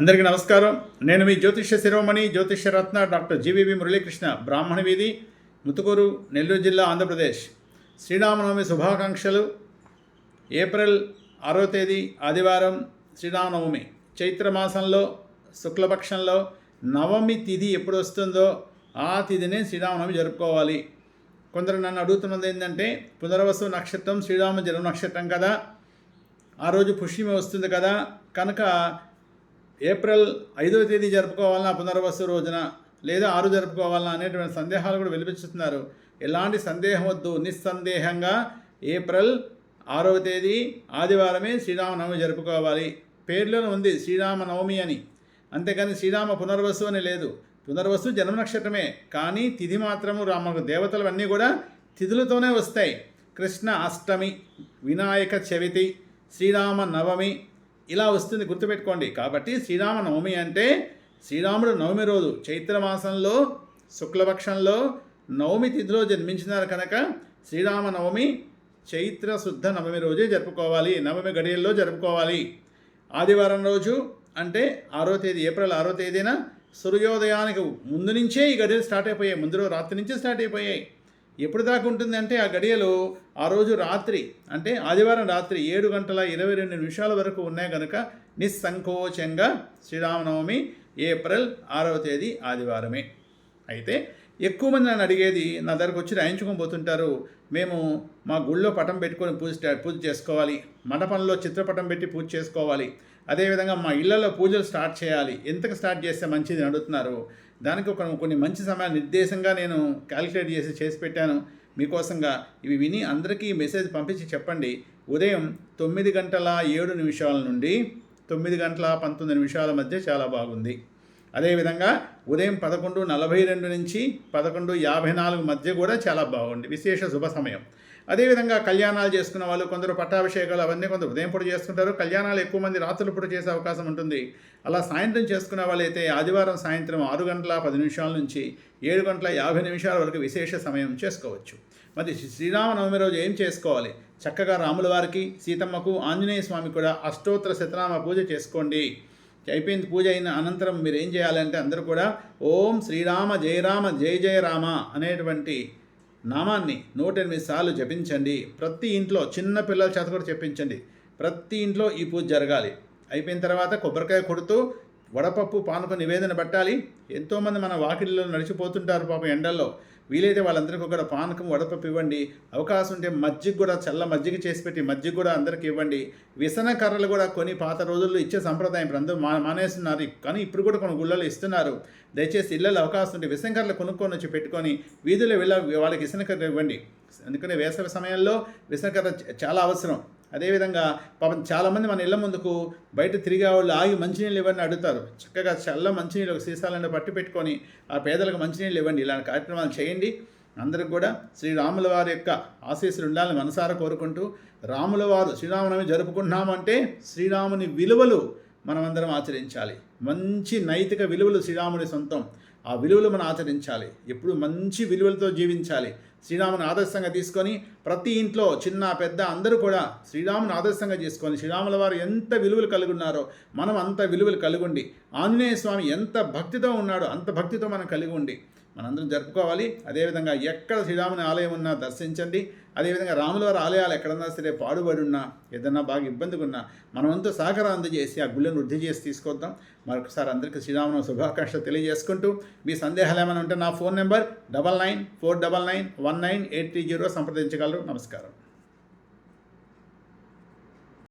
అందరికీ నమస్కారం. నేను మీ జ్యోతిష్య శిరోమణి జ్యోతిష్య రత్న డాక్టర్ జీవీవి మురళీకృష్ణ బ్రాహ్మణ వీధి ముతుకూరు నెల్లూరు జిల్లా ఆంధ్రప్రదేశ్. శ్రీరామనవమి శుభాకాంక్షలు. ఏప్రిల్ ఆరో తేదీ ఆదివారం శ్రీరామనవమి. చైత్ర మాసంలో శుక్లపక్షంలో నవమి తిథి ఎప్పుడు వస్తుందో ఆ తిథినే శ్రీరామనవమి జరుపుకోవాలి. కొందరు నన్ను అడుగుతున్నది ఏంటంటే పునర్వసు నక్షత్రం శ్రీరామ జన్మ నక్షత్రం కదా. ఆ రోజు పుష్యమి వస్తుంది కదా. కనుక ఏప్రిల్ ఐదవ తేదీ జరుపుకోవాలన్నా పునర్వసు రోజున లేదా ఆరు జరుపుకోవాలన్నా అనేటువంటి సందేహాలు కూడా వెలిపించుతున్నారు ఎలాంటి సందేహం వద్దు. నిస్సందేహంగా ఏప్రిల్ ఆరవ తేదీ ఆదివారమే శ్రీరామనవమి జరుపుకోవాలి. పేర్లోనే ఉంది శ్రీరామనవమి అని. అంతేకాని శ్రీరామ పునర్వసు అని లేదు. పునర్వసు జన్మ నక్షత్రమే కానీ తిథి మాత్రము రామ దేవతలు అన్నీ కూడా తిథులతోనే వస్తాయి. కృష్ణ అష్టమి వినాయక చవితి శ్రీరామ నవమి ఇలా వస్తుంది గుర్తుపెట్టుకోండి. కాబట్టి శ్రీరామ నవమి అంటే శ్రీరాముడు నవమి రోజు చైత్ర మాసంలో శుక్లపక్షంలో నవమి తిథిలో జన్మించినారు కనుక శ్రీరామ నవమి చైత్ర శుద్ధ నవమి రోజే జరుపుకోవాలి నవమి గడియల్లో జరుపుకోవాలి. ఆదివారం రోజు అంటే ఆరో తేదీ ఏప్రిల్ ఆరో తేదీన సూర్యోదయానికి ముందు నుంచే ఈ గడియలు స్టార్ట్ అయిపోయాయి. ముందు రోజు రాత్రి నుంచే స్టార్ట్ అయిపోయాయి. ఎప్పుడు దాకా ఉంటుంది అంటే ఆ గడియలో ఆ రోజు రాత్రి అంటే ఆదివారం రాత్రి ఏడు గంటల ఇరవై రెండు నిమిషాల వరకు ఉన్నాయి కనుక నిస్సంకోచంగా శ్రీరామనవమి ఏప్రిల్ ఆరవ తేదీ ఆదివారమే. అయితే ఎక్కువ మంది నన్ను అడిగేది నా దగ్గరకు వచ్చి రాయించుకొని పోతుంటారు. మేము మా గుళ్ళో పటం పెట్టుకొని పూజ పూజ చేసుకోవాలి. మండపంలో చిత్రపటం పెట్టి పూజ చేసుకోవాలి. అదేవిధంగా మా ఇళ్ళలో పూజలు స్టార్ట్ చేయాలి. ఎంతకు స్టార్ట్ చేస్తే మంచిది? అని అడుగుతున్నారు. దానికి ఒక కొన్ని మంచి సమయాలు నిర్దేశంగా నేను క్యాలిక్యులేట్ చేసి చేసి పెట్టాను. మీకోసంగా ఇవి విని అందరికీ మెసేజ్ పంపించి చెప్పండి. ఉదయం తొమ్మిది గంటల ఏడు నిమిషాల నుండి తొమ్మిది గంటల పంతొమ్మిది నిమిషాల మధ్య చాలా బాగుంది. అదేవిధంగా ఉదయం పదకొండు నలభై రెండు నుంచి పదకొండు యాభై నాలుగు మధ్య కూడా చాలా బాగుంది. విశేష శుభ సమయం. అదేవిధంగా కళ్యాణాలు చేసుకున్న వాళ్ళు కొందరు పట్టాభిషేకాలు అవన్నీ కొందరు ఉదయం పూట చేసుకుంటారు కళ్యాణాలు ఎక్కువ మంది రాత్రుల పూట చేసే అవకాశం ఉంటుంది. అలా సాయంత్రం చేసుకునే వాళ్ళైతే ఆదివారం సాయంత్రం ఆరు గంటల పది నిమిషాల నుంచి ఏడు గంటల యాభై నిమిషాల వరకు విశేష సమయం చేసుకోవచ్చు. మరి శ్రీరామనవమి రోజు ఏం చేసుకోవాలి? చక్కగా రాముల వారికి సీతమ్మకు ఆంజనేయ స్వామి కూడా అష్టోత్తర శతనామ పూజ చేసుకోండి. అయిపోయింది పూజ అయిన అనంతరం మీరు ఏం చేయాలంటే అందరూ కూడా ఓం శ్రీరామ జయరామ జయ జయరామ అనేటువంటి నామాన్ని నూట ఎనిమిది సార్లు జపించండి. ప్రతి ఇంట్లో చిన్న పిల్లల చేత కూడా చెప్పించండి. ప్రతి ఇంట్లో ఈ పూజ జరగాలి. అయిపోయిన తర్వాత కొబ్బరికాయ కొడుతూ వడపప్పు పానక నివేదన పెట్టాలి. ఎంతోమంది మన వాకిళ్ళలో నడిచిపోతుంటారు పాపం ఎండల్లో. వీలైతే వాళ్ళందరికీ కూడా పానకం వడపప్పు ఇవ్వండి. అవకాశం ఉంటే మజ్జిగ కూడా చల్ల మజ్జిగ చేసి పెట్టి మజ్జిగ కూడా అందరికీ ఇవ్వండి. విసన కర్రలు కూడా కొన్ని పాత రోజుల్లో ఇచ్చే సంప్రదాయం ఇప్పుడు అందరూ మా మానేస్తున్నారు. కానీ ఇప్పుడు కూడా కొన్ని గుళ్ళలో ఇస్తున్నారు. దయచేసి ఇళ్ళలో అవకాశం ఉంటే విసన కర్రలు కొనుక్కొని వచ్చి పెట్టుకొని వీధిలో వెళ్ళ వాళ్ళకి విసన కర్ర ఇవ్వండి. ఎందుకంటే వేసవి సమయంలో విసన కర్ర చాలా అవసరం. అదేవిధంగా పాపం చాలామంది మన ఇళ్ళ ముందుకు బయట తిరిగే వాళ్ళు ఆగి మంచినీళ్ళు ఇవ్వని అడుగుతారు. చక్కగా చల్ల మంచినీళ్ళు ఒక సీసాలను పట్టి పెట్టుకొని ఆ పేదలకు మంచినీళ్ళు ఇవ్వండి. ఇలాంటి కార్యక్రమాలు చేయండి. అందరికి కూడా శ్రీరాముల వారి యొక్క ఆశీస్సులు ఉండాలని మనసారా కోరుకుంటూ రాముల వారు శ్రీరామనవమి జరుపుకుంటున్నామంటే శ్రీరాముని విలువలు మనమందరం ఆచరించాలి. మంచి నైతిక విలువలు శ్రీరాముని సొంతం. ఆ విలువలు మనం ఆచరించాలి. ఎప్పుడు మంచి విలువలతో జీవించాలి. శ్రీరాముని ఆదర్శంగా తీసుకొని ప్రతి ఇంట్లో చిన్న పెద్ద అందరూ కూడా శ్రీరాముని ఆదర్శంగా చేసుకొని శ్రీరాముల వారు ఎంత విలువలు కలిగి ఉన్నారో మనం అంత విలువలు కలిగి ఆంజనేయ స్వామి ఎంత భక్తితో ఉన్నాడో అంత భక్తితో మనం కలిగి ఉండి మనందరం జరుపుకోవాలి. అదేవిధంగా ఎక్కడ శ్రీరాముని ఆలయం ఉన్నా దర్శించండి. అదేవిధంగా రాములవారి ఆలయాలు ఎక్కడన్నా సరే పాడుబడి ఉన్నా ఏదన్నా బాగా ఇబ్బందిగా ఉన్నా మనమంతా సహకారం అందజేసి ఆ గుళ్ళను వృద్ధి చేసి తీసుకొద్దాం. మరొకసారి అందరికీ శ్రీరాముని శుభాకాంక్షలు తెలియజేసుకుంటూ మీ సందేహాలు ఏమైనా ఉంటే నా phone number double nine four double nine one nine eight three zero సంప్రదించగలరు. నమస్కారం.